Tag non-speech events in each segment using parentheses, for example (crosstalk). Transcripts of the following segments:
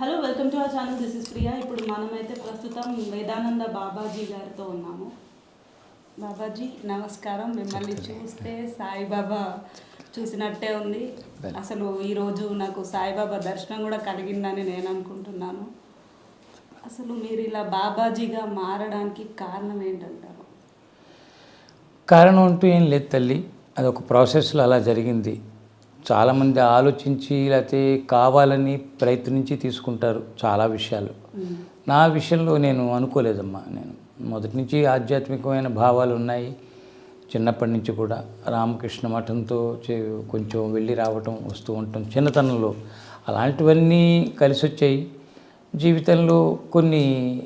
Hello welcome to our channel this is Priya ఇప్పుడు మనమైతే ప్రస్తుతం వేదానంద బాబాజీ గారితో ఉన్నాము. బాబాజీ నమస్కారం. మిమ్మల్ని చూస్తే సాయిబాబా చూసినట్టే ఉంది. అసలు ఈరోజు నాకు సాయిబాబా దర్శనం కూడా కలిగిందని నేను అనుకుంటున్నాను. అసలు మీరు ఇలా బాబాజీగా మారడానికి కారణం ఏంటంటారు? కారణం అంటూ ఏం లేదు తల్లి. అది ఒక ప్రాసెస్లో అలా జరిగింది. చాలామంది ఆలోచించి లేకపోతే కావాలని ప్రయత్నించి తీసుకుంటారు చాలా విషయాలు. నా విషయంలో నేను అనుకోలేదమ్మా నేను. మొదటి నుంచి ఆధ్యాత్మికమైన భావాలు ఉన్నాయి. చిన్నప్పటి నుంచి కూడా రామకృష్ణ మఠంతో కొంచెం వెళ్ళి రావటం వస్తూ ఉంటాం చిన్నతనంలో అలాంటివన్నీ కలిసి వచ్చాయి. జీవితంలో కొన్ని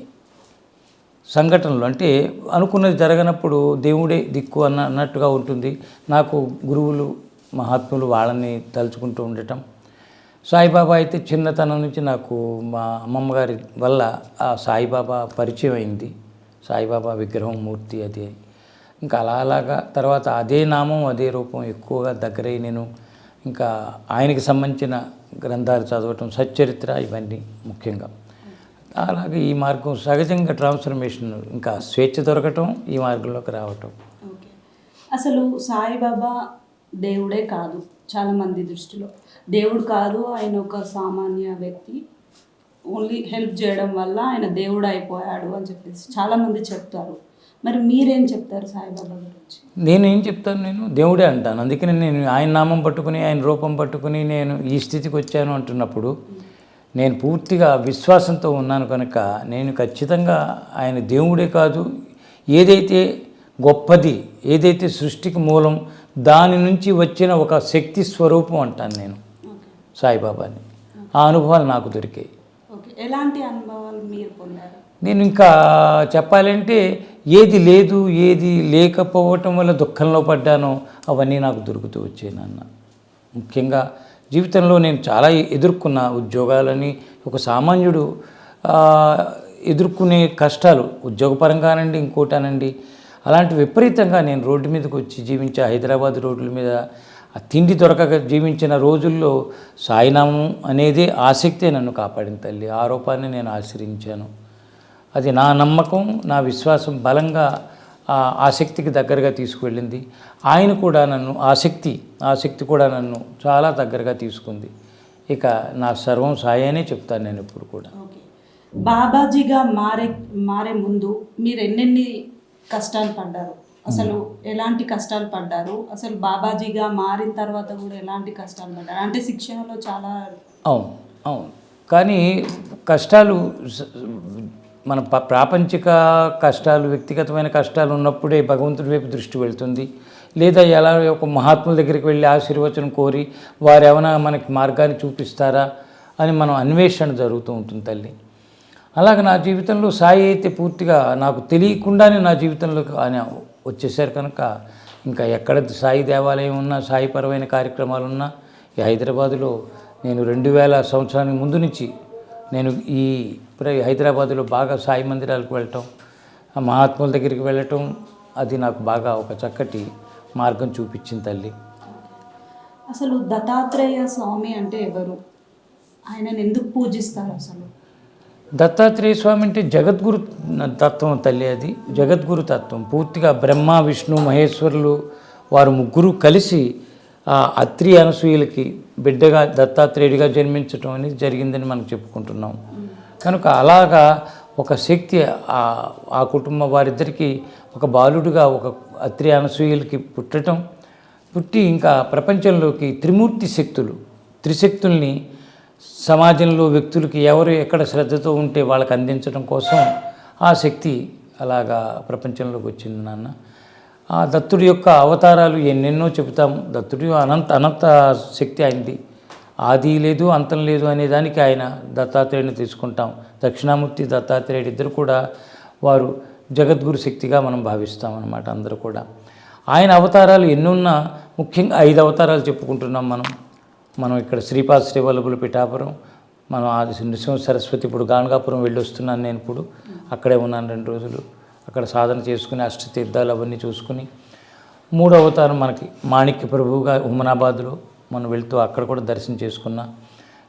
సంఘటనలు అంటే అనుకున్నది జరగనప్పుడు దేవుడే దిక్కు అన్న అన్నట్టుగా ఉంటుంది. నాకు గురువులు మహాత్ములు వాళ్ళని తలుచుకుంటూ ఉండటం. సాయిబాబా అయితే చిన్నతనం నుంచి నాకు మా అమ్మమ్మ గారి వల్ల ఆ సాయిబాబా పరిచయం అయింది. సాయిబాబా విగ్రహం మూర్తి అది. ఇంకా అలా అలాగా తర్వాత అదే నామం అదే రూపం ఎక్కువగా దగ్గరై నేను ఇంకా ఆయనకి సంబంధించిన గ్రంథాలు చదవటం సచ్చరిత్ర ఇవన్నీ ముఖ్యంగా. అలాగే ఈ మార్గం సహజంగా ట్రాన్స్ఫర్మేషన్ ఇంకా స్వేచ్ఛ దొరకటం ఈ మార్గంలోకి రావటం. అసలు సాయిబాబా దేవుడే కాదు చాలామంది దృష్టిలో. దేవుడు కాదు ఆయన ఒక సామాన్య వ్యక్తి. ఓన్లీ హెల్ప్ చేయడం వల్ల ఆయన దేవుడు అయిపోయాడు అని చెప్పేసి చాలామంది చెప్తారు. మరి మీరేం చెప్తారు సాయిబాబా గురించి? నేను ఏం చెప్తాను నేను? దేవుడే అంటాను. అందుకని నేను ఆయన నామం పట్టుకుని ఆయన రూపం పట్టుకుని నేను ఈ స్థితికి వచ్చాను అంటున్నప్పుడు నేను పూర్తిగా విశ్వాసంతో ఉన్నాను కనుక నేను ఖచ్చితంగా ఆయన దేవుడే కాదు. ఏదైతే గొప్పది ఏదైతే సృష్టికి మూలం దాని నుంచి వచ్చిన ఒక శక్తి స్వరూపం అంటాను నేను. సాయిబాబాని. ఆ అనుభవాలు నాకు దొరికాయి. ఎలాంటి అనుభవాలు మీరు పొందారు? నేను ఇంకా చెప్పాలంటే ఏది లేదు ఏది లేకపోవటం వల్ల దుఃఖంలో పడ్డానో అవన్నీ నాకు దొరుకుతూ వచ్చాయి నాన్న. ముఖ్యంగా జీవితంలో నేను చాలా ఎదుర్కొన్న ఉద్యోగాలని ఒక సామాన్యుడు ఎదుర్కొనే కష్టాలు ఉద్యోగపరంగానండి ఇంకోటానండి అలాంటి విపరీతంగా నేను రోడ్డు మీదకి వచ్చి జీవించే హైదరాబాద్ రోడ్ల మీద ఆ తిండి దొరకక జీవించిన రోజుల్లో సాయినామం అనేది ఆసక్తే నన్ను కాపాడింది తల్లి. ఆ రూపాన్ని నేను ఆశ్రయించాను. అది నా నమ్మకం నా విశ్వాసం బలంగా ఆ ఆసక్తికి దగ్గరగా తీసుకువెళ్ళింది. ఆయన కూడా నన్ను ఆసక్తి ఆసక్తి కూడా నన్ను చాలా దగ్గరగా తీసుకుంది. ఇక నా సర్వం సాయనే చెప్తాను నేను ఇప్పుడు కూడా. బాబాజీగా మారే మారే ముందు మీరు ఎన్నెన్ని కష్టాలు పడ్డారు. అసలు ఎలాంటి కష్టాలు పడ్డారు? అసలు బాబాజీగా మారిన తర్వాత కూడా ఎలాంటి కష్టాలు పడ్డారు? అంటే శిక్షణలో చాలా అవును అవును. కానీ కష్టాలు మన ప్రాపంచిక కష్టాలు వ్యక్తిగతమైన కష్టాలు ఉన్నప్పుడే భగవంతుడి వైపు దృష్టి వెళ్తుంది. లేదా ఎలా ఒక మహాత్ముల దగ్గరికి వెళ్ళి ఆశీర్వచనం కోరి వారు ఏమైనా మనకి మార్గాన్ని చూపిస్తారా అని మనం అన్వేషణ జరుగుతూ ఉంటుంది తల్లి. అలాగే నా జీవితంలో సాయి అయితే పూర్తిగా నాకు తెలియకుండానే నా జీవితంలోకి ఆయన వచ్చేసారు కనుక ఇంకా ఎక్కడ సాయి దేవాలయం ఉన్నా సాయిపరమైన కార్యక్రమాలు ఉన్నా ఈ హైదరాబాదులో నేను రెండు వేల సంవత్సరానికి ముందు నుంచి నేను ఈ హైదరాబాదులో బాగా సాయి మందిరాలకు వెళ్ళటం ఆ మహాత్ముల దగ్గరికి వెళ్ళటం అది నాకు బాగా ఒక చక్కటి మార్గం చూపించింది తల్లి. అసలు దత్తాత్రేయ స్వామి అంటే ఎవరు? ఆయనను ఎందుకు పూజిస్తారు అసలు? దత్తాత్రేయ స్వామి అంటే జగద్గురు తత్వం తల్లి అది. జగద్గురు తత్వం. పూర్తిగా బ్రహ్మ విష్ణు మహేశ్వరులు వారు ముగ్గురు కలిసి ఆ అత్రి అనసూయులకి బిడ్డగా దత్తాత్రేయుడిగా జన్మించటం అనేది జరిగిందని మనం చెప్పుకుంటున్నాం. కనుక అలాగా ఒక శక్తి ఆ ఆ కుటుంబ వారిద్దరికీ ఒక బాలుడిగా ఒక అత్రి అనసూయులకి పుట్టడం పుట్టి ఇంకా ప్రపంచంలోకి త్రిమూర్తి శక్తులు త్రిశక్తుల్ని సమాజంలో వ్యక్తులకి ఎవరు ఎక్కడ శ్రద్ధతో ఉంటే వాళ్ళకి అందించడం కోసం ఆ శక్తి అలాగా ప్రపంచంలోకి వచ్చింది నాన్న. ఆ దత్తుడి యొక్క అవతారాలు ఎన్నెన్నో చెబుతాం. దత్తుడి అనంత అనంత శక్తి అయింది ఆది లేదు అంతం లేదు అనే దానికి ఆయన దత్తాత్రేయుని తీసుకుంటాం. దక్షిణామూర్తి దత్తాత్రేయుడు ఇద్దరు కూడా వారు జగద్గురు శక్తిగా మనం భావిస్తాం అన్నమాట అందరూ కూడా. ఆయన అవతారాలు ఎన్నున్నా ముఖ్యంగా ఐదు అవతారాలు చెప్పుకుంటున్నాం మనం. మనం ఇక్కడ శ్రీపాద శ్రీవల్లభులు పిఠాపురం మనం ఆది నృసింహ సరస్వతి ఇప్పుడు గానగాపురం వెళ్ళి వస్తున్నాను నేను ఇప్పుడు. అక్కడే ఉన్నాను రెండు రోజులు. అక్కడ సాధన చేసుకుని అష్టతీర్థాలు అవన్నీ చూసుకుని. మూడో అవతారం మనకి మాణిక్య ప్రభువుగా ఉమ్మనాబాద్లో మనం వెళ్తూ అక్కడ కూడా దర్శనం చేసుకున్నా.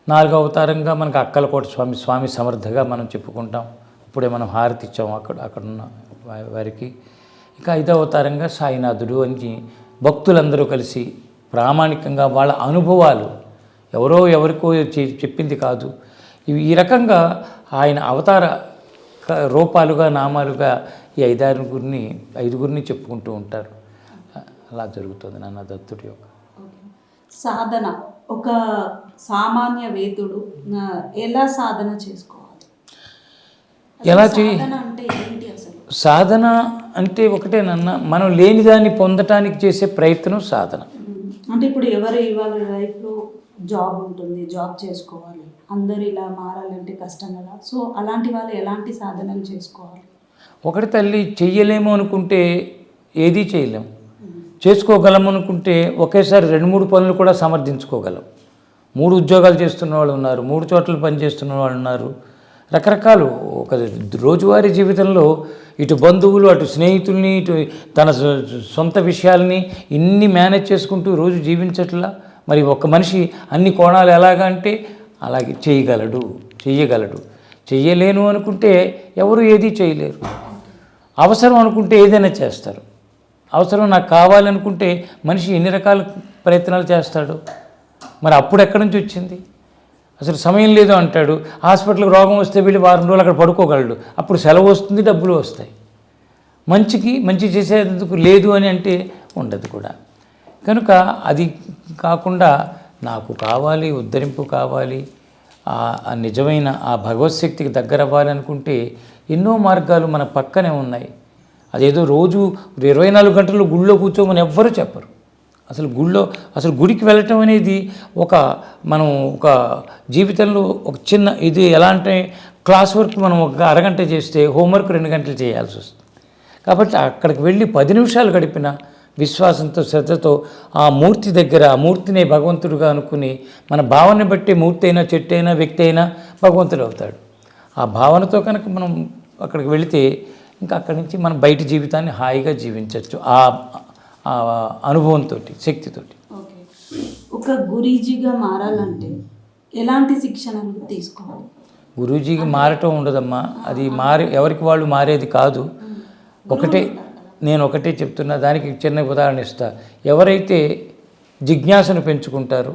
నాలుగో అవతారంగా మనకు అక్కలకోట స్వామి స్వామి సమర్థగా మనం చెప్పుకుంటాం. ఇప్పుడే మనం హారతి ఇచ్చాం అక్కడ అక్కడున్న వారికి. ఇక ఐదో అవతారంగా సాయినాథుడు అని భక్తులందరూ కలిసి ప్రామాణికంగా వాళ్ళ అనుభవాలు ఎవరో ఎవరికో చె- చెప్పింది కాదు. ఇవి ఈ రకంగా ఆయన అవతార రూపాలుగా నామాలుగా ఈ ఐదారుగురిని ఐదుగురిని చెప్పుకుంటూ ఉంటారు. అలా జరుగుతుంది నాన్న దత్తుడి యొక్క. సాధన. ఒక సామాన్య వేతుడు ఆ, ఎలా సాధన చేసుకోవాలి? ఎలా చేయ- సాధన అంటే అంటే ఒకటేనన్న మనం లేని దాన్ని పొందటానికి చేసే ప్రయత్నం సాధన. అంటే ఇప్పుడు ఎవరు ఇవాళ లైఫ్లో జాబ్ ఉంటుంది జాబ్ చేసుకోవాలి. అందరు ఇలా మారాలంటే కష్టం కదా. సో అలాంటి వాళ్ళు ఎలాంటి సాధనలు చేసుకోవాలి? ఒకటి తల్లి చెయ్యలేము అనుకుంటే ఏదీ చేయలేము చేసుకోగలం అనుకుంటే ఒకేసారి రెండు మూడు పనులు కూడా సమర్థించుకోగలం. మూడు ఉద్యోగాలు చేస్తున్న వాళ్ళు ఉన్నారు మూడు చోట్ల పని చేస్తున్న వాళ్ళు ఉన్నారు. రకరకాలు ఒక రోజువారీ జీవితంలో ఇటు బంధువులు అటు స్నేహితుల్ని ఇటు తన సొ- సొంత విషయాల్ని ఇన్ని మేనేజ్ చేసుకుంటూ రోజు జీవించట్లా? మరి ఒక మనిషి అన్ని కోణాలు ఎలాగా అంటే అలాగే చేయగలడు చెయ్యగలడు. చెయ్యలేను అనుకుంటే ఎవరు ఏదీ చేయలేరు. అవసరం అనుకుంటే ఏదైనా చేస్తారు. అవసరం నాకు కావాలనుకుంటే మనిషి ఎన్ని రకాల ప్రయత్నాలు చేస్తాడు? మరి అప్పుడు ఎక్కడి నుంచి వచ్చింది? అసలు సమయం లేదు అంటాడు. హాస్పిటల్కి రోగం వస్తే వెళ్ళి వారం రోజులు అక్కడ పడుకోగలడు. అప్పుడు సెలవు వస్తుంది డబ్బులు వస్తాయి. మంచికి మంచి చేసేందుకు లేదు అని అంటే ఉండదు కూడా. కనుక అది కాకుండా నాకు కావాలి ఉద్ధరింపు కావాలి ఆ నిజమైన ఆ భగవత్శక్తికి దగ్గర అవ్వాలనుకుంటే ఎన్నో మార్గాలు మన పక్కనే ఉన్నాయి. అదేదో రోజు ఇరవై నాలుగు గంటలు గుళ్ళో కూర్చోమని ఎవ్వరూ చెప్పరు. అసలు గుళ్ళో అసలు గుడికి వెళ్ళటం అనేది ఒక మనం ఒక జీవితంలో ఒక చిన్న ఇది ఎలా అంటే క్లాస్ వర్క్ మనం ఒక అరగంట చేస్తే హోంవర్క్ రెండు గంటలు చేయాల్సి వస్తుంది. కాబట్టి అక్కడికి వెళ్ళి పది నిమిషాలు గడిపిన విశ్వాసంతో శ్రద్ధతో ఆ మూర్తి దగ్గర ఆ మూర్తిని భగవంతుడుగా అనుకుని మన భావనని బట్టి మూర్తి అయినా చెట్టు అయినా వ్యక్తి అయినా భగవంతుడు అవుతాడు. ఆ భావనతో కనుక మనం అక్కడికి వెళితే ఇంకా అక్కడి నుంచి మనం బయట జీవితాన్ని హాయిగా జీవించవచ్చు. ఆ అనుభవంతో శక్తితోటి. ఒక గురీజీగా మారాలంటే ఎలాంటి శిక్షణలు తీసుకోవాలి? గురూజీకి మారటం ఉండదమ్మా. అది మారి ఎవరికి వాళ్ళు మారేది కాదు. ఒకటే నేను ఒకటే చెప్తున్నా దానికి చిన్న ఉదాహరణ ఇస్తా. ఎవరైతే జిజ్ఞాసను పెంచుకుంటారో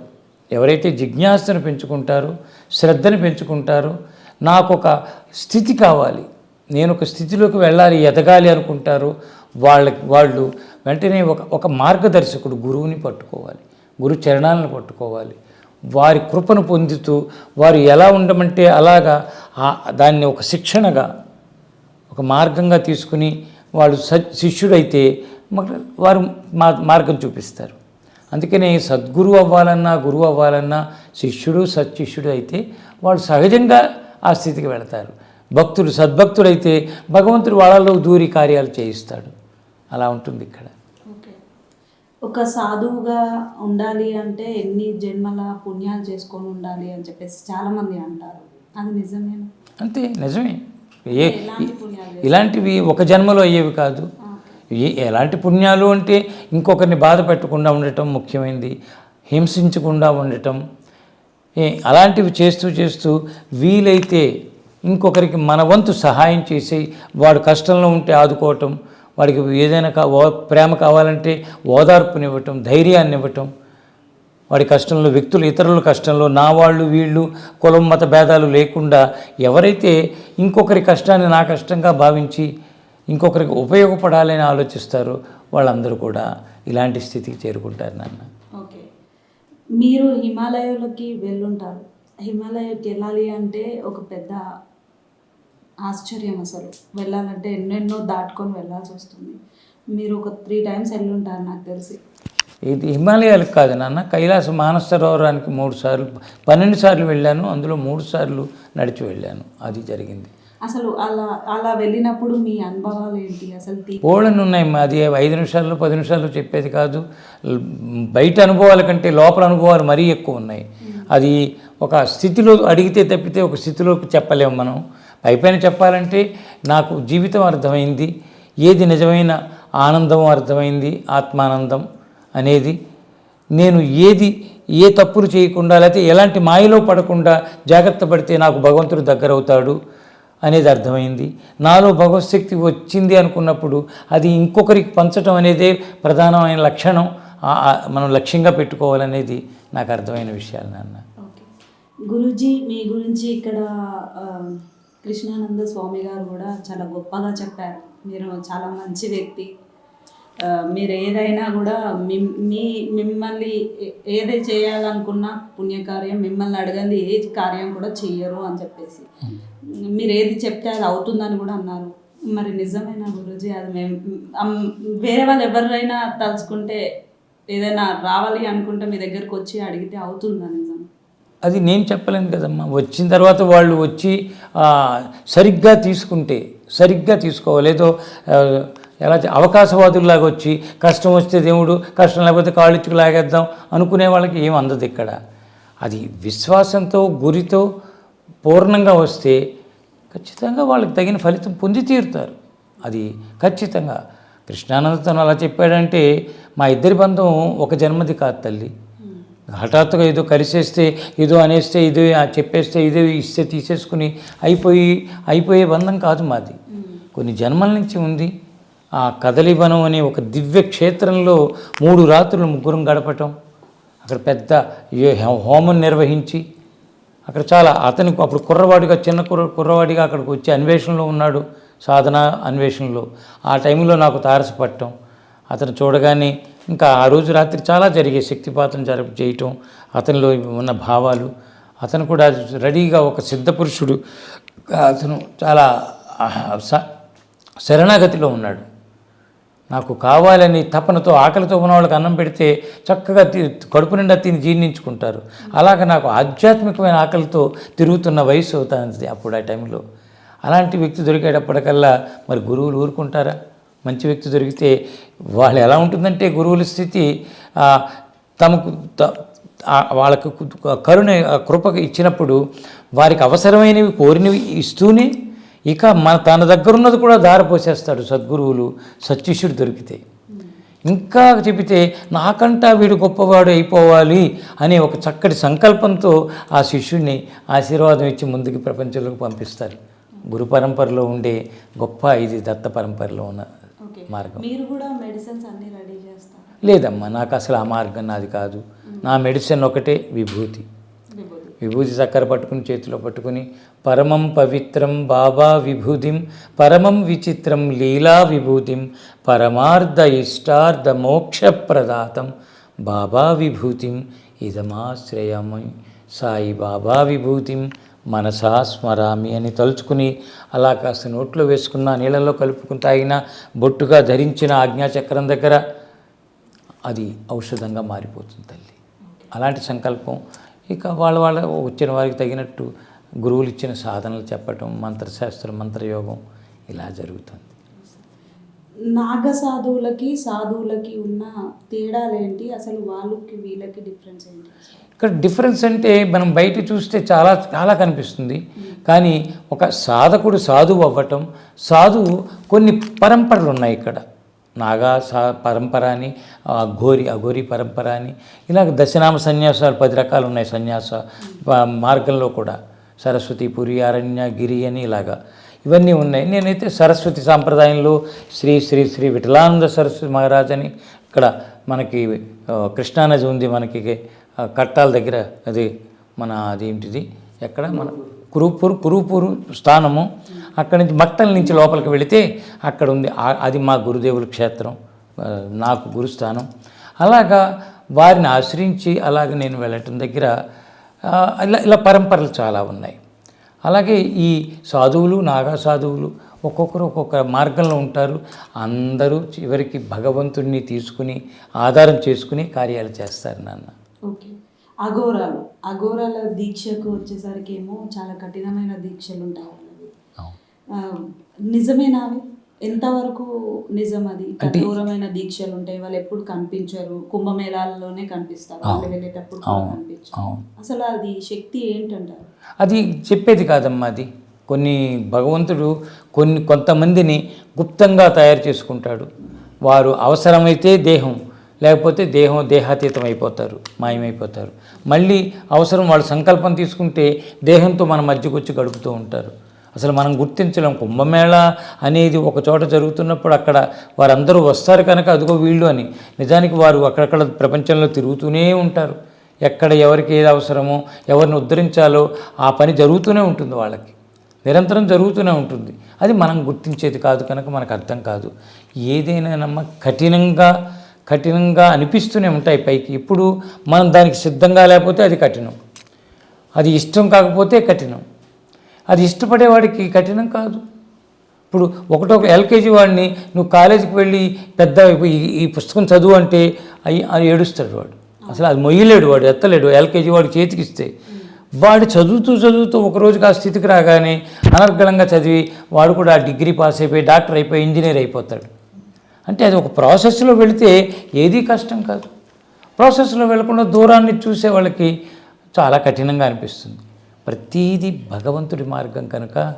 ఎవరైతే జిజ్ఞాసను పెంచుకుంటారో శ్రద్ధను పెంచుకుంటారో నాకు ఒక స్థితి కావాలి. నేను ఒక స్థితిలోకి వెళ్ళాలి ఎదగాలి అనుకుంటారు వాళ్ళకి వాళ్ళు వెంటనే ఒక ఒక మార్గదర్శకుడు గురువుని పట్టుకోవాలి. గురు చరణాలను పట్టుకోవాలి. వారి కృపను పొందుతూ వారు ఎలా ఉండమంటే అలాగా దాన్ని ఒక శిక్షణగా ఒక మార్గంగా తీసుకుని వాడు శిష్యుడైతే వారు మా మార్గం చూపిస్తారు. అందుకనే సద్గురువు అవ్వాలన్నా గురువు అవ్వాలన్నా శిష్యుడు సత్శిష్యుడు అయితే వాళ్ళు సహజంగా ఆ స్థితికి వెళతారు. భక్తుడు సద్భక్తుడైతే భగవంతుడు వాళ్ళలో దూరి కార్యాలు చేయిస్తాడు. అలా ఉంటుంది ఇక్కడ. ఓకే. ఒక సాధువుగా ఉండాలి అంటే ఎన్ని జన్మల పుణ్యాలు చేసుకొని ఉండాలి అని చెప్పేసి చాలామంది అంటారు. అది నిజమేనా? అంతే నిజమే. ఏ ఇలాంటివి ఒక జన్మలో అయ్యేవి కాదు. ఏ ఎలాంటి పుణ్యాలు అంటే ఇంకొకరిని బాధ పెట్టకుండా ఉండటం ముఖ్యమైనది. హింసించకుండా ఉండటం. ఏ అలాంటివి చేస్తూ చేస్తూ వీలైతే ఇంకొకరికి మన వంతు సహాయం చేసి వాడు కష్టంలో ఉంటే ఆదుకోవటం. వాడికి ఏదైనా కా ఓ ప్రేమ కావాలంటే ఓదార్పునివ్వటం ధైర్యాన్ని ఇవ్వటం వాడి కష్టంలో వ్యక్తులు ఇతరుల కష్టంలో నా వాళ్ళు వీళ్ళు కులం మత భేదాలు లేకుండా ఎవరైతే ఇంకొకరి కష్టాన్ని నా కష్టంగా భావించి ఇంకొకరికి ఉపయోగపడాలని ఆలోచిస్తారో వాళ్ళందరూ కూడా ఇలాంటి స్థితికి చేరుకుంటారు నాన్న. ఓకే. మీరు హిమాలయాలకి వెళ్ళుంటారు. హిమాలయకి వెళ్ళాలి అంటే ఒక పెద్ద ఆశ్చర్యం అసలు. వెళ్ళాలంటే ఎన్నెన్నో దాటుకొని వెళ్ళాల్సి వస్తుంది. మీరు ఒక త్రీ టైమ్స్ వెళ్ళుంటారు నాకు తెలిసి. ఇది హిమాలయాలకు కాదు నాన్న కైలాస మానస సరోవరానికి మూడు సార్లు పన్నెండు సార్లు వెళ్ళాను అందులో మూడు సార్లు నడిచి వెళ్ళాను. అది జరిగింది. అసలు అలా అలా వెళ్ళినప్పుడు మీ అనుభవాలు ఏంటి? అసలు ఓళ్ళని ఉన్నాయి అది ఐదు నిమిషాల్లో పది నిమిషాల్లో చెప్పేది కాదు. బయట అనుభవాల కంటే లోపల అనుభవాలు మరీ ఎక్కువ ఉన్నాయి. అది ఒక స్థితిలో అడిగితే తప్పితే ఒక స్థితిలోకి చెప్పలేము మనం. అయిపోయిన చెప్పాలంటే నాకు జీవితం అర్థమైంది. ఏది నిజమైన ఆనందం అర్థమైంది ఆత్మానందం అనేది. నేను ఏది ఏ తప్పులు చేయకుండా లేకపోతే ఎలాంటి మాయలో పడకుండా జాగ్రత్త పడితే నాకు భగవంతుడు దగ్గర అవుతాడు అనేది అర్థమైంది. నాలో భగవత్ శక్తి వచ్చింది అనుకున్నప్పుడు అది ఇంకొకరికి పంచడం అనేదే ప్రధానమైన లక్షణం. మనం లక్ష్యంగా పెట్టుకోవాలనేది నాకు అర్థమైన విషయాలు నాన్న. గురుజీ మీ గురించి ఇక్కడ కృష్ణానంద స్వామి గారు కూడా చాలా గొప్పగా చెప్పారు. మీరు చాలా మంచి వ్యక్తి. మీరు ఏదైనా కూడా మీ మిమ్మల్ని ఏది చేయాలనుకున్నా పుణ్యకార్యం మిమ్మల్ని అడగంది ఏ కార్యం కూడా చెయ్యరు అని చెప్పేసి. మీరు ఏది చెప్తే అది అవుతుందని కూడా అన్నారు. మరి నిజమేనా గురూజీ? అది మేము వేరే వాళ్ళు ఎవరైనా తలుచుకుంటే ఏదైనా రావాలి అనుకుంటే మీ దగ్గరకు వచ్చి అడిగితే అవుతుందా నిజం? అది నేను చెప్పలేను కదమ్మా. వచ్చిన తర్వాత వాళ్ళు వచ్చి సరిగ్గా తీసుకుంటే సరిగ్గా తీసుకోవాలి. ఏదో ఎలా అవకాశవాదుల్లాగా వచ్చి కష్టం వస్తే దేవుడు కష్టం లేకపోతే కాళ్ళిచ్చుకు లాగేద్దాం అనుకునే వాళ్ళకి ఏం అందదు ఇక్కడ. అది విశ్వాసంతో గురితో పూర్ణంగా వస్తే ఖచ్చితంగా వాళ్ళకి తగిన ఫలితం పొంది తీరుతారు. అది ఖచ్చితంగా. కృష్ణానందతో అలా చెప్పాడంటే మా ఇద్దరి బంధం ఒక జన్మది కాదు తల్లి. హఠాత్తుగా ఏదో కలిసేస్తే ఏదో అనేస్తే ఇదో చెప్పేస్తే ఇదో ఇస్తే తీసేసుకుని అయిపోయి అయిపోయే బంధం కాదు మాది. కొన్ని జన్మల నుంచి ఉంది. ఆ కదలివనం అనే ఒక దివ్య క్షేత్రంలో మూడు రాత్రులు ముగ్గురం గడపటం అక్కడ పెద్ద హోమం నిర్వహించి అక్కడ చాలా అతనికి అప్పుడు కుర్రవాడిగా చిన్న కుర్ర కుర్రవాడిగా అక్కడికి వచ్చి అన్వేషణలో ఉన్నాడు సాధన అన్వేషణలో. ఆ టైంలో నాకు తారసపట్టం అతను చూడగానే ఇంకా ఆ రోజు రాత్రి చాలా జరిగే శక్తిపాతం జరప చేయటం అతనిలో ఉన్న భావాలు అతను కూడా రెడీగా ఒక సిద్ధపురుషుడు అతను చాలా స- శరణాగతిలో ఉన్నాడు. నాకు కావాలని తపనతో ఆకలితో ఉన్న వాళ్ళకి అన్నం పెడితే చక్కగా కడుపు నిండా తిని జీర్ణించుకుంటారు. అలాగ నాకు ఆధ్యాత్మికమైన ఆకలితో తిరుగుతున్న వయసు అవుతుంది అప్పుడు ఆ టైంలో. అలాంటి వ్యక్తి దొరికేటప్పటికల్లా మరి గురువులు ఊరుకుంటారా? మంచి వ్యక్తి దొరికితే వాళ్ళు ఎలా ఉంటుందంటే గురువుల స్థితి తమకు త- వాళ్ళకు కరుణ కృప ఇచ్చినప్పుడు వారికి అవసరమైనవి కోరినవి ఇస్తూనే ఇక మన తన దగ్గరున్నది కూడా దారపోసేస్తాడు సద్గురువులు సత్యుషుడు దొరికితే. ఇంకా చెబితే నాకంటా వీడు గొప్పవాడు అయిపోవాలి అనే ఒక చక్కటి సంకల్పంతో ఆ శిష్యుడిని ఆశీర్వాదం ఇచ్చి ముందుకు ప్రపంచంలోకి పంపిస్తారు. గురు పరంపరలో ఉండే గొప్ప ఇది దత్త పరంపరలో ఉన్న మార్గం. మీరు కూడా మెడిసిన్స్ అన్నీ రెడీ చేస్తారు? లేదమ్మా నాకు అసలు ఆ మార్గం నాది కాదు. నా మెడిసిన్ ఒకటే విభూతి. విభూతి. చక్కెర పట్టుకుని చేతిలో పట్టుకుని పరమం పవిత్రం బాబా విభూతిం పరమం విచిత్రం లీలా విభూతిం పరమార్థ ఇష్టార్థ మోక్షప్రదాతం బాబా విభూతిం ఇదమాశ్రయమై సాయి బాబా విభూతిం మనసా స్మరామి అని తలుచుకుని అలా కాస్త నోట్లో వేసుకున్న నీళ్ళలో కలుపుకుని తాగిన బొట్టుగా ధరించిన ఆజ్ఞాచక్రం దగ్గర అది ఔషధంగా మారిపోతుంది తల్లి. అలాంటి సంకల్పం ఇక వాళ్ళ వాళ్ళ వచ్చిన వారికి తగినట్టు గురువులు ఇచ్చిన సాధనలు చెప్పటం మంత్రశాస్త్రం మంత్రయోగం ఇలా జరుగుతుంది. నాగ సాధువులకి సాధువులకి ఉన్న తేడాలేంటి? అసలు వాళ్ళకి వీళ్ళకి డిఫరెన్స్ ఏంటి? ఇక్కడ డిఫరెన్స్ అంటే మనం బయట చూస్తే చాలా చాలా కనిపిస్తుంది. కానీ ఒక సాధకుడు సాధువు అవ్వటం సాధువు కొన్ని పరంపరలు ఉన్నాయి ఇక్కడ. నాగా సా పరంపర అని అఘోరి అఘోరి పరంపర అని ఇలాగ దశనామ సన్యాసాలు పది రకాలు ఉన్నాయి సన్యాస మార్గంలో కూడా. సరస్వతి పురి అరణ్య గిరి అని ఇలాగా. ఇవన్నీ ఉన్నాయి. నేనైతే సరస్వతి సాంప్రదాయంలో శ్రీ శ్రీ శ్రీ విఠలానంద సరస్వతి మహారాజ్ అని ఇక్కడ మనకి కృష్ణానది ఉంది మనకి కట్టాల దగ్గర అది మన అదేంటిది ఎక్కడ? మన కురుపూరు కురుపూరు స్థానము. అక్కడి నుంచి మక్తల నుంచి లోపలికి వెళితే అక్కడ ఉంది. అది మా గురుదేవుల క్షేత్రం. నాకు గురుస్థానం అలాగా వారిని ఆశ్రయించి అలాగ నేను వెళ్ళటం దగ్గర ఇలా ఇలా పరంపరలు చాలా ఉన్నాయి. అలాగే ఈ సాధువులు నాగా సాధువులు ఒక్కొక్కరు ఒక్కొక్క మార్గంలో ఉంటారు. అందరూ చివరికి భగవంతుడిని తీసుకుని ఆధారం చేసుకుని కార్యాలు చేస్తారు నాన్న. ఓకే. అఘోరాలు. అఘోరాల దీక్షకు వచ్చేసరికి ఏమో చాలా కఠినమైన దీక్షలు ఉంటాయి నిజమేనా అవి ఎంతవరకు నిజం అది? కఠోరమైన దీక్షలు ఉంటాయి వాళ్ళు ఎప్పుడు కనిపించరు. కుంభమేళాల్లోనే కనిపిస్తారు. వాళ్ళు వెళ్ళేటప్పుడు కనిపించరు. అసలు అది శక్తి ఏంటంటారు? అది చెప్పేది కాదమ్మా అది. కొన్ని భగవంతుడు కొన్ని కొంతమందిని గుప్తంగా తయారు చేసుకుంటాడు. వారు అవసరమైతే దేహం లేకపోతే దేహం దేహాతీతం అయిపోతారు మాయమైపోతారు. మళ్ళీ అవసరం వాళ్ళు సంకల్పం తీసుకుంటే దేహంతో మన మధ్యకు వచ్చి గడుపుతూ ఉంటారు. అసలు మనం గుర్తించలేం కుంభమేళ అనేది ఒక చోట జరుగుతున్నప్పుడు అక్కడ వారందరూ వస్తారు కనుక అదిగో వీళ్ళు అని. నిజానికి వారు అక్కడక్కడ ప్రపంచంలో తిరుగుతూనే ఉంటారు. ఎక్కడ ఎవరికి ఏది అవసరమో ఎవరిని ఉద్ధరించాలో ఆ పని జరుగుతూనే ఉంటుంది వాళ్ళకి. నిరంతరం జరుగుతూనే ఉంటుంది. అది మనం గుర్తించేది కాదు కనుక మనకు అర్థం కాదు. ఏదైనా కఠినంగా కఠినంగా అనిపిస్తూనే ఉంటాయి పైకి. ఇప్పుడు మనం దానికి సిద్ధంగా లేకపోతే అది కఠినం. అది ఇష్టం కాకపోతే కఠినం. అది ఇష్టపడేవాడికి కఠినం కాదు. ఇప్పుడు ఒకటో ఎల్కేజీ వాడిని నువ్వు కాలేజీకి వెళ్ళి పెద్ద ఈ- ఈ పుస్తకం చదువు అంటే అయ్యి అది ఏడుస్తాడు వాడు. అసలు అది మొయ్యలేడు వాడు ఎత్తలేడు. ఎల్కేజీ వాడు చేతికిస్తే. వాడు చదువుతూ చదువుతూ ఒక రోజుకి ఆ స్థితికి రాగానే అనర్గళంగా చదివి వాడు కూడా డిగ్రీ పాస్ అయిపోయి డాక్టర్ అయిపోయి ఇంజనీర్ అయిపోతాడు. అంటే అది ఒక ప్రాసెస్లో వెళితే ఏదీ కష్టం కాదు. ప్రాసెస్లో వెళ్ళకుండా దూరాన్ని చూసే వాళ్ళకి చాలా కఠినంగా అనిపిస్తుంది. ప్రతీది భగవంతుడి మార్గం కనుక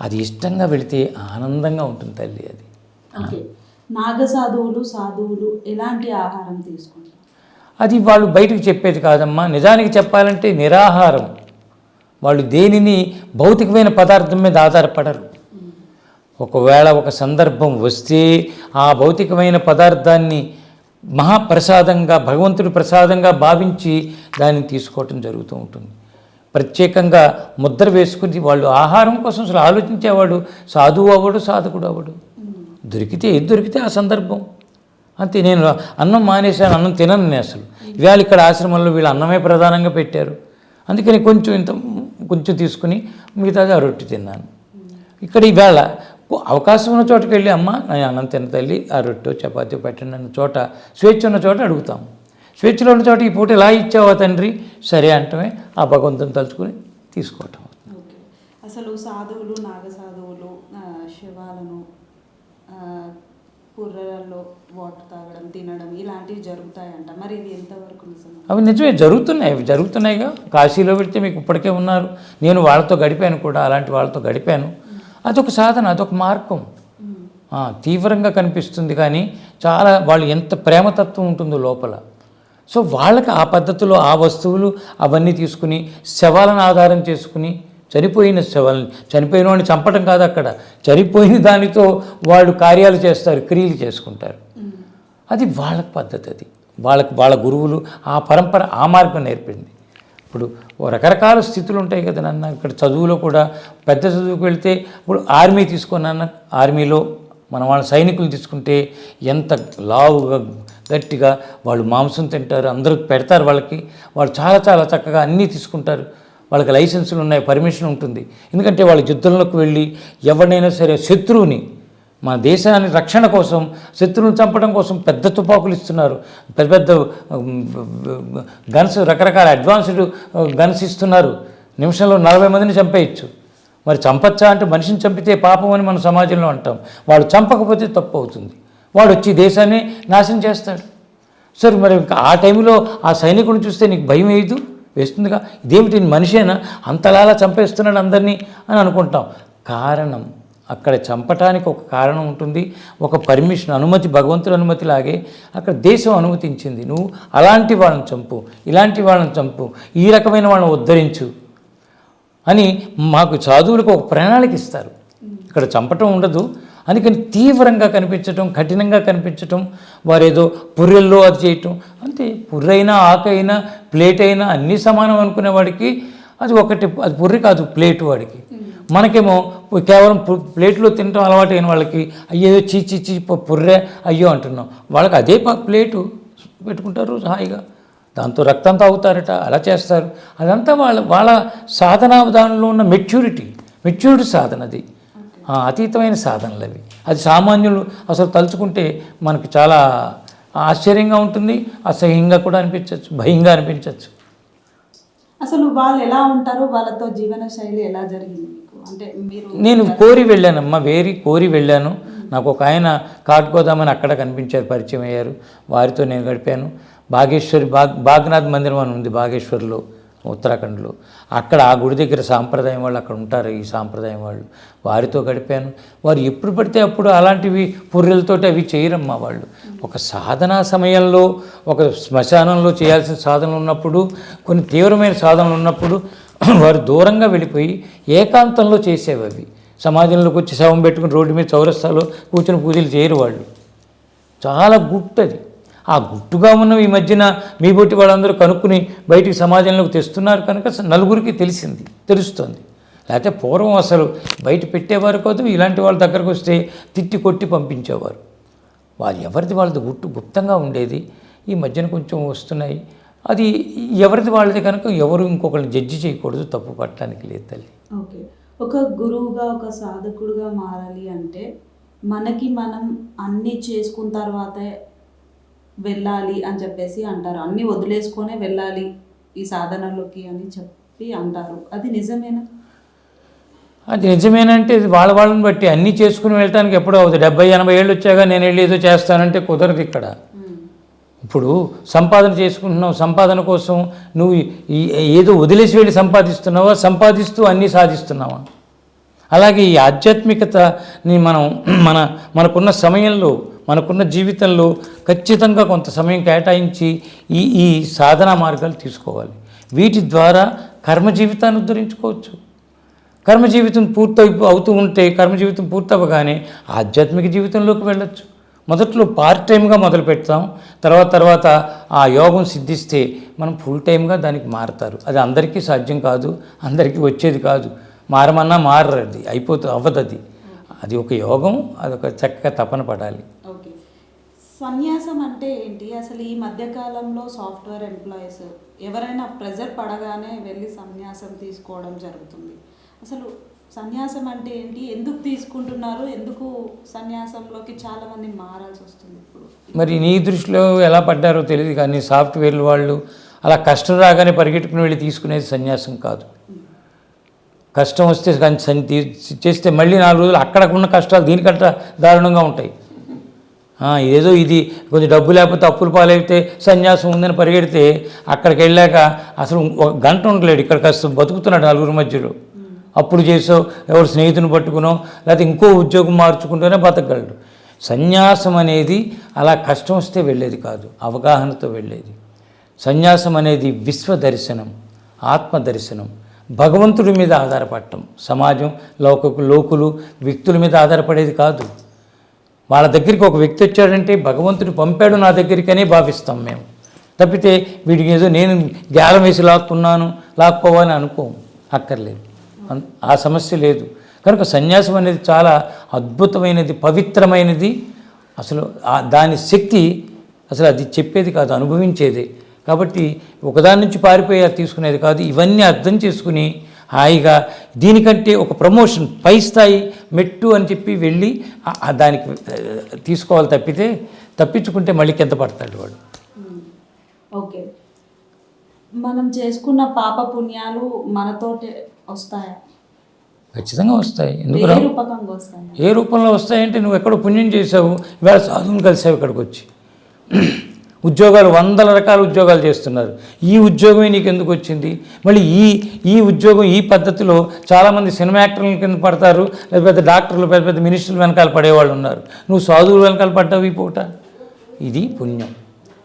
అది ఇష్టంగా వెళితే ఆనందంగా ఉంటుంది తల్లి అది. నాగ సాధువులు సాధువులు ఎలాంటి ఆహారం తీసుకుంటారు? అది వాళ్ళు బయటకు చెప్పేది కాదమ్మా. నిజానికి చెప్పాలంటే నిరాహారం. వాళ్ళు దేనిని భౌతికమైన పదార్థం మీద ఆధారపడరు. ఒకవేళ ఒక సందర్భం వస్తే ఆ భౌతికమైన పదార్థాన్ని మహాప్రసాదంగా భగవంతుడి ప్రసాదంగా భావించి దాన్ని తీసుకోవటం జరుగుతూ ఉంటుంది. ప్రత్యేకంగా ముద్ర వేసుకుని వాళ్ళు ఆహారం కోసం అసలు ఆలోచించేవాడు సాధువు అవ్వడు సాధకుడు అవ్వడు. దొరికితే ఏది దొరికితే ఆ సందర్భం. అంతే నేను అన్నం మానేశాను అన్నం తినను నేను అసలు. ఇవాళ ఇక్కడ ఆశ్రమంలో వీళ్ళు అన్నమే ప్రధానంగా పెట్టారు. అందుకని కొంచెం ఇంత కొంచెం తీసుకుని మిగతాది ఆ రొట్టె తిన్నాను. ఇక్కడ ఈవేళ అవకాశం ఉన్న చోటకి వెళ్ళి అమ్మ నేను అన్నం తిన్న తల్లి ఆ రొట్టె చపాతీ పెట్టండి అన్న చోట స్వేచ్ఛ ఉన్న చోట అడుగుతాం. స్వేచ్ఛలో ఉన్న చోట ఈ పూట ఇలా ఇచ్చావా తండ్రి? సరే అంటమే ఆ భగవంతుని తలుచుకుని తీసుకోవటం. ఓకే. అసలు సాధువులు నాగ సాధువులు శవాలను ఆ, పుర్రలలో వాటర్ తాగడం తినడం ఇలాంటివి జరుగుతాయంట. మరి ఇది ఎంతవరకు అవి నిజమే జరుగుతున్నాయి అవి జరుగుతున్నాయిగా. కాశీలో పెడితే మీకు ఇప్పటికే ఉన్నారు. నేను వాళ్ళతో గడిపాను కూడా అలాంటి వాళ్ళతో గడిపాను. అదొక సాధన అదొక మార్గం. తీవ్రంగా కనిపిస్తుంది కానీ చాలా వాళ్ళు ఎంత ప్రేమతత్వం ఉంటుందో లోపల. సో వాళ్ళకి ఆ పద్ధతిలో ఆ వస్తువులు అవన్నీ తీసుకుని శవాలను ఆధారం చేసుకుని చనిపోయిన శవాలని చనిపోయిన వాడిని చంపటం కాదు అక్కడ. చనిపోయిన దానితో వాళ్ళు కార్యాలు చేస్తారు క్రియలు చేసుకుంటారు. అది వాళ్ళ పద్ధతి అది. వాళ్ళకి వాళ్ళ గురువులు ఆ పరంపర ఆ మార్గం నేర్పింది. ఇప్పుడు రకరకాల స్థితులు ఉంటాయి కదా నాన్న. ఇక్కడ చదువులో కూడా పెద్ద చదువుకు వెళ్తే ఇప్పుడు ఆర్మీ తీసుకున్నాన్న ఆర్మీలో మన వాళ్ళ సైనికులు తీసుకుంటే ఎంత లావుగా గట్టిగా వాళ్ళు మాంసం తింటారు అందరూ పెడతారు వాళ్ళకి. వాళ్ళు చాలా చాలా చక్కగా అన్నీ తీసుకుంటారు. వాళ్ళకి లైసెన్సులు ఉన్నాయి పర్మిషన్ ఉంటుంది ఎందుకంటే వాళ్ళు యుద్ధంలోకి వెళ్ళి ఎవరినైనా సరే శత్రువుని మన దేశాన్ని రక్షణ కోసం శత్రువులను చంపడం కోసం పెద్ద తుపాకులు ఇస్తున్నారు. పెద్ద పెద్ద గన్స్ రకరకాల అడ్వాన్స్డ్ గన్స్ ఇస్తున్నారు. నిమిషంలో నలభై మందిని చంపేయచ్చు. మరి చంపచ్చా అంటే మనిషిని చంపితే పాపం అని మన సమాజంలో అంటాం. వాడు చంపకపోతే తప్పు అవుతుంది. వాడు వచ్చి దేశాన్ని నాశనం చేస్తాడు. సరే మరి ఇంకా ఆ టైంలో ఆ సైనికుడిని చూస్తే నీకు భయం వేయదు వేస్తుందిగా. ఇదేమిటి మనిషేనా? అంతలాలా చంపేస్తున్నాడు అందరినీ అని అనుకుంటాం. కారణం అక్కడ చంపటానికి ఒక కారణం ఉంటుంది ఒక పర్మిషన్ అనుమతి భగవంతుడి అనుమతి లాగే అక్కడ దేశం అనుమతించింది. నువ్వు అలాంటి వాళ్ళని చంపు ఇలాంటి వాళ్ళని చంపు ఈ రకమైన వాళ్ళని ఉద్ధరించు అని మాకు సాధువులకు ఒక ప్రణాళిక ఇస్తారు. ఇక్కడ చంపటం ఉండదు. అందుకని తీవ్రంగా కనిపించటం కఠినంగా కనిపించటం వారేదో పుర్రెల్లో అది చేయటం అంతే. పుర్రైనా ఆకైనా ప్లేట్ అయినా అన్నీ సమానం అనుకునే వాడికి అది ఒకటి అది పుర్రి కాదు ప్లేట్ వాడికి. మనకేమో కేవలం ప్లేట్లో తినటం అలవాటు అయిన వాళ్ళకి అయ్యో చీ చీ చీ పు- అయ్యో అంటున్నాం. వాళ్ళకి అదే ప- ప్లేటు పెట్టుకుంటారు హాయిగా. దాంతో రక్తం తాగుతారట అలా చేస్తారు. అదంతా వాళ్ళ వాళ్ళ సాధనా విధానంలో ఉన్న మెచ్యూరిటీ మెచ్యూరిటీ సాధన అది. అతీతమైన సాధనలు అవి. అది సామాన్యులు అసలు తలుచుకుంటే మనకి చాలా ఆశ్చర్యంగా ఉంటుంది అసహ్యంగా కూడా అనిపించవచ్చు భయంగా అనిపించవచ్చు అసలు వాళ్ళు ఎలా ఉంటారు వాళ్ళతో జీవన శైలి ఎలా జరిగింది? అంటే మీరు నేను కోరి వెళ్ళానమ్మా వేరి కోరి వెళ్ళాను. నాకు ఒక ఆయన కాటుకోదామని అక్కడ కనిపించారు పరిచయం అయ్యారు. వారితో నేను గడిపాను. బాగేశ్వరి బాగ్ బాగ్నాథ్ మందిరం అని ఉంది బాగేశ్వర్లో ఉత్తరాఖండ్లో. అక్కడ ఆ గుడి దగ్గర సాంప్రదాయం వాళ్ళు అక్కడ ఉంటారు ఈ సాంప్రదాయం వాళ్ళు. వారితో గడిపాను. వారు ఎప్పుడు పడితే అప్పుడు అలాంటివి పుర్రెలతోటి అవి చేయరమ్మా వాళ్ళు. ఒక సాధనా సమయంలో ఒక శ్మశానంలో చేయాల్సిన సాధనలు ఉన్నప్పుడు కొన్ని తీవ్రమైన సాధనలు ఉన్నప్పుడు (clears throat) వారు దూరంగా వెళ్ళిపోయి ఏకాంతంలో చేసేవి అవి. సమాజంలోకి వచ్చి శవం పెట్టుకుని రోడ్డు మీద చౌరస్తాలో కూర్చొని పూజలు చేయరు వాళ్ళు. చాలా గుట్టది ఆ గుట్టుగా ఉన్న ఈ మధ్యన మీ బొట్టి వాళ్ళందరూ కనుక్కుని బయటికి సమాజంలోకి తెస్తున్నారు కనుక నలుగురికి తెలిసింది తెలుస్తుంది. లేకపోతే పూర్వం అసలు బయట పెట్టేవారు కాదు ఇలాంటి వాళ్ళ దగ్గరకు వస్తే తిట్టి కొట్టి పంపించేవారు. వారు ఎవరిది వాళ్ళది? గుట్టు గుప్తంగా ఉండేది. ఈ మధ్యన కొంచెం వస్తున్నాయి. అది ఎవరిది వాళ్ళది కనుక ఎవరు ఇంకొకరిని జడ్జి చేయకూడదు తప్పు పట్టడానికి లేదు తల్లి. ఓకే. ఒక గురువుగా ఒక సాధకుడుగా మారాలి అంటే మనకి మనం అన్నీ చేసుకున్న తర్వాతే వెళ్ళాలి అని చెప్పేసి అంటారు. అన్నీ వదిలేసుకొనే వెళ్ళాలి ఈ సాధనలోకి అని చెప్పి అంటారు. అది నిజమేనా? అది నిజమేనంటే వాళ్ళ వాళ్ళని బట్టి అన్నీ చేసుకుని వెళ్ళటానికి ఎప్పుడో అవుతుంది. డెబ్బై ఎనభై ఏళ్ళు వచ్చాక నేను వెళ్ళి ఏదో చేస్తానంటే కుదరదు ఇక్కడ. ఇప్పుడు సంపాదన చేసుకుంటున్నావు సంపాదన కోసం నువ్వు ఏదో వదిలేసి వెళ్ళి సంపాదిస్తున్నావా సంపాదిస్తూ అన్నీ సాధిస్తున్నావా? అలాగే ఈ ఆధ్యాత్మికతని మనం (clears throat) మన మనకున్న సమయంలో మనకున్న జీవితంలో ఖచ్చితంగా కొంత సమయం కేటాయించి ఈ ఈ సాధనా మార్గాలు తీసుకోవాలి. వీటి ద్వారా కర్మ జీవితాన్ని ఉద్ధరించుకోవచ్చు. కర్మ జీవితం పూర్తయి అవుతూ ఉంటే కర్మ జీవితం పూర్తవగానే ఆధ్యాత్మిక జీవితంలోకి వెళ్ళొచ్చు. మొదట్లో పార్ట్ టైంగా మొదలు పెడతాం. తర్వాత తర్వాత ఆ యోగం సిద్ధిస్తే మనం ఫుల్ టైంగా దానికి మారతారు. అది అందరికీ సాధ్యం కాదు అందరికీ వచ్చేది కాదు. మారమన్నా మారది అయిపోతుంది అవ్వదు అది అది ఒక యోగం అది ఒక చక్కగా తపన పడాలి. ఓకే. సన్యాసం అంటే ఏంటి? అసలు ఈ మధ్యకాలంలో సాఫ్ట్వేర్ ఎంప్లాయీస్ ఎవరైనా ప్రెజర్ పడగానే వెళ్ళి సన్యాసం తీసుకోవడం జరుగుతుంది. అసలు సన్యాసం అంటే ఏంటి? ఎందుకు తీసుకుంటున్నారు? ఎందుకు సన్యాసంలోకి చాలా మంది మారాల్సి వస్తుంది ఇప్పుడు? మరి నీ దృష్టిలో ఎలా పడ్డారో తెలియదు కానీ సాఫ్ట్వేర్లు వాళ్ళు అలా కష్టం రాగానే పరిగెట్టుకుని వెళ్ళి తీసుకునేది సన్యాసం కాదు. కష్టం వస్తే కానీ చేస్తే మళ్ళీ నాలుగు రోజులు అక్కడ ఉన్న కష్టాలు దీనికంట దారుణంగా ఉంటాయి. ఏదో ఇది కొంచెం డబ్బు లేకపోతే అప్పులు పాలైతే సన్యాసం ఉందని పరిగెడితే అక్కడికి వెళ్ళాక అసలు ఒక గంట ఉండలేడు. ఇక్కడ కాస్త బతుకుతున్నాడు నలుగురి మధ్యలో. అప్పుడు చేసో ఎవరు స్నేహితుని పట్టుకునో లేకపోతే ఇంకో ఉద్యోగం మార్చుకుంటూనే బతకగలడు. సన్యాసం అనేది అలా కష్టం వస్తే వెళ్ళేది కాదు అవగాహనతో వెళ్ళేది. సన్యాసం అనేది విశ్వ దర్శనం ఆత్మ దర్శనం భగవంతుడి మీద ఆధారపడటం. సమాజం లోకకు లోకులు వ్యక్తుల మీద ఆధారపడేది కాదు. వాళ్ళ దగ్గరికి ఒక వ్యక్తి వచ్చాడంటే భగవంతుడు పంపాడు నా దగ్గరికనే భావిస్తాం మేము. తప్పితే వీడికి ఏదో నేను గ్యాలం వేసి లాక్కున్నాను లాక్కోవాలని అనుకోం అక్కర్లేదు. ఆ సమస్య లేదు. కనుక సన్యాసం అనేది చాలా అద్భుతమైనది పవిత్రమైనది. అసలు దాని శక్తి అసలు అది చెప్పేది కాదు అనుభవించేదే. కాబట్టి ఒకదాని నుంచి పారిపోయి అది తీసుకునేది కాదు. ఇవన్నీ అర్థం చేసుకుని హాయిగా దీనికంటే ఒక ప్రమోషన్ పై స్థాయి మెట్టు అని చెప్పి వెళ్ళి దానికి తీసుకోవాలి తప్పితే తప్పించుకుంటే మళ్ళీ కింద పడతాడు వాడు. ఓకే. మనం చేసుకున్న పాప పుణ్యాలు మనతోటే వస్తాయా? ఖచ్చితంగా వస్తాయి. ఎందుకు ఏ రూపంలో వస్తాయంటే నువ్వు ఎక్కడో పుణ్యం చేసావు ఇవాళ సాధువుని కలిసావు ఇక్కడికి వచ్చి. (clears throat) ఉద్యోగాలు వందల రకాల ఉద్యోగాలు చేస్తున్నారు. ఈ ఉద్యోగమే నీకు ఎందుకు వచ్చింది? మళ్ళీ ఈ ఈ ఉద్యోగం ఈ పద్ధతిలో చాలామంది సినిమా యాక్టర్ల కింద పడతారు పెద్ద డాక్టర్లు పెద్ద పెద్ద మినిస్టర్లు వెనకాల పడేవాళ్ళు ఉన్నారు. నువ్వు సాధువుల వెనకాల పడ్డావు ఈ పూట. ఇది పుణ్యం.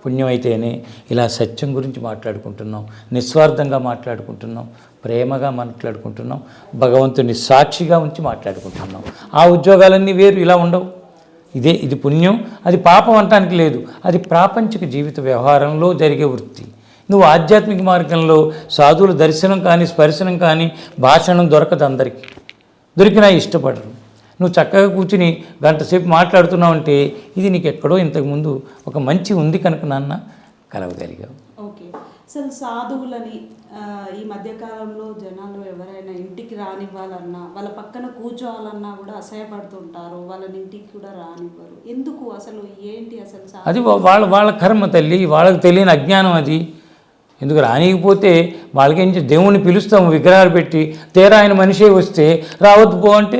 పుణ్యం అయితేనే ఇలా సత్యం గురించి మాట్లాడుకుంటున్నాం నిస్వార్థంగా మాట్లాడుకుంటున్నాం ప్రేమగా మాట్లాడుకుంటున్నాం భగవంతుని సాక్షిగా ఉంచి మాట్లాడుకుంటున్నాం. ఆ ఉద్యోగాలన్నీ వేరు ఇలా ఉండవు. ఇదే ఇది పుణ్యం అది పాపం అంటానికి లేదు. అది ప్రాపంచిక జీవిత వ్యవహారంలో జరిగే వృత్తి. నువ్వు ఆధ్యాత్మిక మార్గంలో సాధువుల దర్శనం కానీ స్పర్శనం కానీ భాషణం దొరకదు అందరికీ. దొరికినా ఇష్టపడరు. నువ్వు చక్కగా కూర్చుని గంట సేపు మాట్లాడుతున్నావు అంటే ఇది నీకు ఎక్కడో ఇంతకుముందు ఒక మంచి ఉంది కనుక నాన్న కలవగలిగావు. ఓకే. అసలు సాధువులని ఈ మధ్యకాలంలో జనాలు ఎవరైనా ఇంటికి రానివ్వాలన్నా వాళ్ళ పక్కన కూర్చోవాలన్నా కూడా అసహ్యపడుతుంటారు. వాళ్ళని ఇంటికి కూడా రానివ్వరు. ఎందుకు? అసలు ఏంటి అసలు అది వాళ్ళ వాళ్ళ కర్మ తల్లి వాళ్ళకి తెలియని అజ్ఞానం అది. ఎందుకు రానికపోతే వాళ్ళకేం దేవుణ్ణి పిలుస్తాము విగ్రహాలు పెట్టి తీరా ఆయన మనిషే వస్తే రావద్దు పో అంటే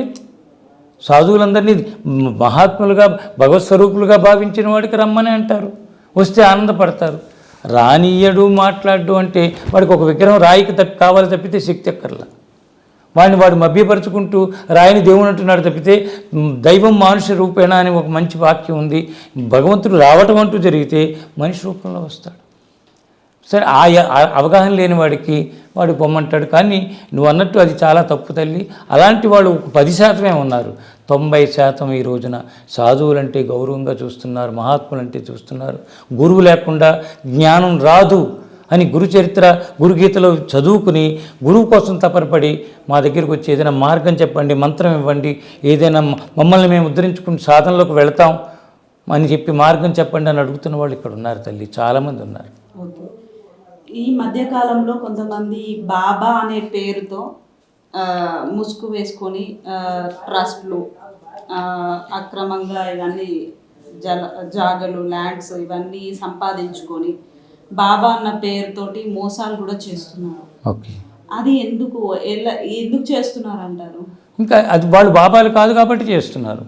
సాధువులందరినీ మహాత్ములుగా భగవత్ స్వరూపులుగా భావించిన వాడికి రమ్మని అంటారు. వస్తే ఆనందపడతారు. రానియడు మాట్లాడు అంటే వాడికి ఒక విగ్రహం రాయికి తప్పి కావాలి తప్పితే శక్తి ఎక్కర్లా వాడిని వాడు మభ్యపరుచుకుంటూ రాయిని దేవుని అంటున్నాడు తప్పితే దైవం మనుష్య రూపేణ అని ఒక మంచి వాక్యం ఉంది. భగవంతుడు రావటం అంటూ జరిగితే మనిషి రూపంలో వస్తాడు. సరే ఆ ఆ అవగాహన లేని వాడికి వాడు పొమ్మంటాడు కానీ నువ్వు అన్నట్టు అది చాలా తప్పు తల్లి. అలాంటి వాళ్ళు ఒక పది శాతమే ఉన్నారు. తొంభై శాతం ఈ రోజున సాధువులంటే గౌరవంగా చూస్తున్నారు మహాత్ములంటే చూస్తున్నారు. గురువు లేకుండా జ్ఞానం రాదు అని గురు చరిత్ర గురుగీతలో చదువుకుని గురువు కోసం తపరపడి మా దగ్గరికి వచ్చి ఏదైనా మార్గం చెప్పండి మంత్రం ఇవ్వండి ఏదైనా మమ్మల్ని మేము ఉద్ధరించుకుని సాధనలోకి వెళతాం అని చెప్పి మార్గం చెప్పండి అని అడుగుతున్న వాళ్ళు ఇక్కడ ఉన్నారు తల్లి చాలామంది ఉన్నారు. ఈ మధ్య కాలంలో కొంతమంది బాబా అనే పేరుతో ముసుగు వేసుకొని ట్రస్ట్లు అక్రమంగా ఇవన్నీ జల జాగలు ల్యాండ్స్ ఇవన్నీ సంపాదించుకొని బాబా అన్న పేరుతోటి మోసాలు కూడా చేస్తున్నారు. అది ఎందుకు ఎలా ఎందుకు చేస్తున్నారు అంటారు ఇంకా అది వాళ్ళు బాబాలు కాదు కాబట్టి చేస్తున్నారు.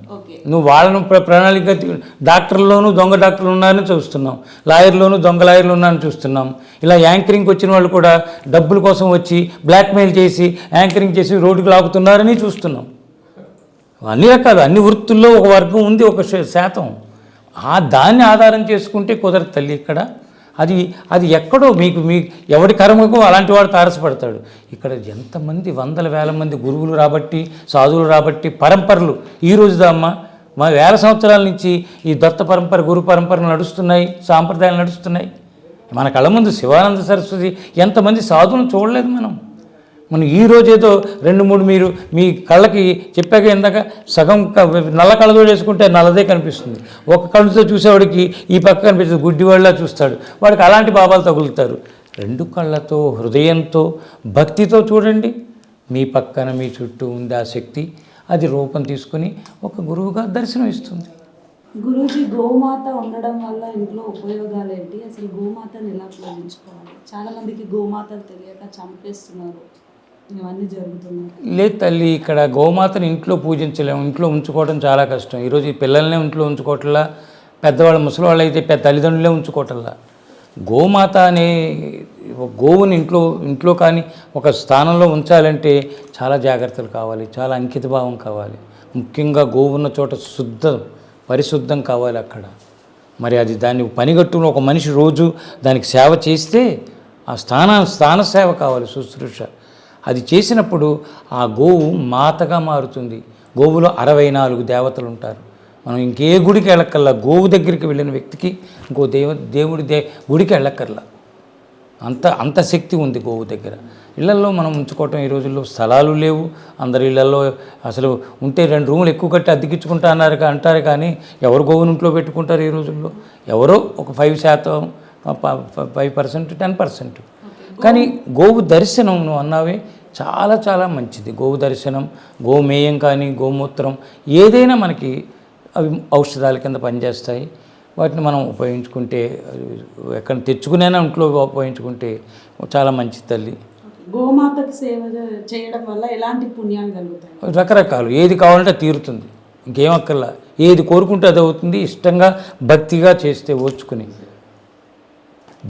నువ్వు వాళ్ళను ప్ర- ప్రణాళిక డాక్టర్లోనూ దొంగ డాక్టర్లు ఉన్నారని చూస్తున్నాం. లాయర్లోనూ దొంగ లాయర్లు ఉన్నారని చూస్తున్నాం. ఇలా యాంకరింగ్కి వచ్చిన వాళ్ళు కూడా డబ్బుల కోసం వచ్చి బ్లాక్మెయిల్ చేసి యాంకరింగ్ చేసి రోడ్డుకు లాగుతున్నారని చూస్తున్నాం. అన్ని రకాలు అన్ని వృత్తుల్లో ఒక వర్గం ఉంది ఒక శాతం. ఆ దాన్ని ఆధారం చేసుకుంటే కుదరదు తల్లి ఇక్కడ. అది అది ఎక్కడో మీకు మీ ఎవడి కర్మకు అలాంటి వాడు తారసపడతాడు. ఇక్కడ ఎంతమంది వందల వేల మంది గురువులు రాబట్టి సాధువులు రాబట్టి పరంపరలు. ఈ రోజుదమ్మా మా వేల సంవత్సరాల నుంచి ఈ దత్త పరంపర గురు పరంపరలు నడుస్తున్నాయి సాంప్రదాయాలు నడుస్తున్నాయి. మన కళ్ళ ముందు శివానంద సరస్వతి ఎంతమంది సాధువులను చూడలేదు మనం. మనం ఈ రోజేదో రెండు మూడు మీరు మీ కళ్ళకి చెప్పాక ఇందాక సగం క- నల్ల కళ్ళతో వేసుకుంటే నల్లదే కనిపిస్తుంది. ఒక కళ్ళతో చూసేవాడికి ఈ పక్క కనిపిస్తుంది గుడ్డివాళ్ళ చూస్తాడు. వాడికి అలాంటి భావాలు తగులుతారు. రెండు కళ్ళతో హృదయంతో భక్తితో చూడండి. మీ పక్కన మీ చుట్టూ ఉంది ఆ శక్తి అది రూపం తీసుకుని ఒక గురువుగా దర్శనం ఇస్తుంది. గురూజీ గోమాత ఉండడం వల్ల ఇంట్లో ఉపయోగాలు ఏంటి? అసలు గోమాతను ఎలా పూజించుకోవాలి చాలా మందికి గోమాతలు తెలియక చంపేస్తున్నారు. లేదు తల్లి ఇక్కడ గోమాతను ఇంట్లో పూజించలేము ఇంట్లో ఉంచుకోవడం చాలా కష్టం. ఈరోజు ఈ పిల్లల్నే ఇంట్లో ఉంచుకోవట్లా పెద్దవాళ్ళు ముసలివాళ్ళు అయితే పెద్ద తల్లిదండ్రులే ఉంచుకోవట్లా. గోమాత అనే గోవుని ఇంట్లో ఇంట్లో కానీ ఒక స్థానంలో ఉంచాలంటే చాలా జాగ్రత్తలు కావాలి చాలా అంకిత భావం కావాలి. ముఖ్యంగా గోవు ఉన్న చోట శుద్ధం పరిశుద్ధం కావాలి అక్కడ. మరి అది దాన్ని పనిగట్టుకుని ఒక మనిషి రోజు దానికి సేవ చేస్తే ఆ స్థాన స్థాన సేవ కావాలి శుశ్రూష. అది చేసినప్పుడు ఆ గోవు మాతగా మారుతుంది. గోవులో అరవై నాలుగు దేవతలు ఉంటారు మనం ఇంకే గుడికి వెళ్ళక్కర్లా. గోవు దగ్గరికి వెళ్ళిన వ్యక్తికి ఇంకో దేవ దేవుడి దే గుడికి వెళ్ళక్కర్లా. అంత అంత శక్తి ఉంది గోవు దగ్గర. ఇళ్ళల్లో మనం ఉంచుకోవటం ఈ రోజుల్లో స్థలాలు లేవు. అందరి ఇళ్ళలో అసలు ఉంటే రెండు రూములు ఎక్కువ కట్టి అద్దెకించుకుంటా అన్నారు అంటారు కానీ ఎవరు గోవుని ఇంట్లో పెట్టుకుంటారు ఈ రోజుల్లో? ఎవరో ఒక ఫైవ్ శాతం ఫైవ్ పర్సెంట్ టెన్ పర్సెంట్. కానీ గోవు దర్శనం నువ్వు అన్నావే చాలా చాలా మంచిది. గోవు దర్శనం గోమేయం కానీ గోమూత్రం ఏదైనా మనకి అవి ఔషధాల కింద పనిచేస్తాయి. వాటిని మనం ఉపయోగించుకుంటే ఎక్కడ తెచ్చుకునైనా ఇంట్లో ఉపయోగించుకుంటే చాలా మంచి తల్లి. గోమాతకు సేవ చేయడం వల్ల ఎలాంటి పుణ్యాలు కలుగుతాయి? రకరకాలు. ఏది కావాలంటే తీరుతుంది. ఇంకేం అక్కర్లా. ఏది కోరుకుంటే అది అవుతుంది. ఇష్టంగా భక్తిగా చేస్తే ఓర్చుకుని బో-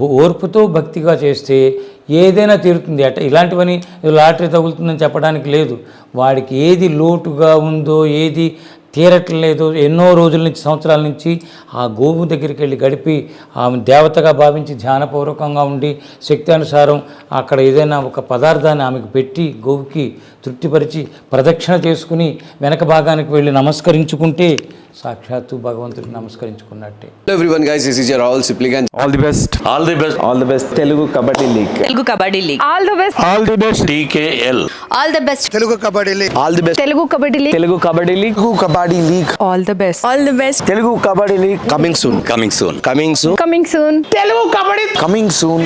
ఓర్పుతో భక్తిగా చేస్తే ఏదైనా తీరుతుంది. అట ఇలాంటివని లాటరీ తగులుతుందని చెప్పడానికి లేదు. వాడికి ఏది లోటుగా ఉందో ఏది తీరట్లేదో. ఎన్నో రోజుల నుంచి సంవత్సరాల నుంచి ఆ గోవు దగ్గరికి వెళ్ళి గడిపి ఆమె దేవతగా భావించి ధ్యానపూర్వకంగా ఉండి శక్తి అనుసారం అక్కడ ఏదైనా ఒక పదార్థాన్ని ఆమెకు పెట్టి గోవుకి తృప్తిపరిచి ప్రదక్షిణ చేసుకుని వెనక భాగానికి వెళ్ళి నమస్కరించుకుంటే సాక్షాత్తు భగవంతుడికి నమస్కరించుకున్నట్టే. Everyone guys, this is your all Sipling and all the best all the best all the best Telugu kabaddi league Telugu kabaddi league all the best all the best TKL all the best all the best. Telugu kabaddi league Telugu kabaddi league Telugu kabaddi league all the best all the best Telugu kabaddi league coming soon. Coming soon. Coming soon. Coming soon coming soon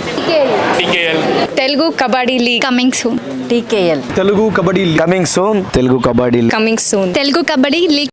Telugu kabaddi league coming soon TKL Telugu kabaddi coming soon Telugu kabaddi coming soon Telugu kabaddi league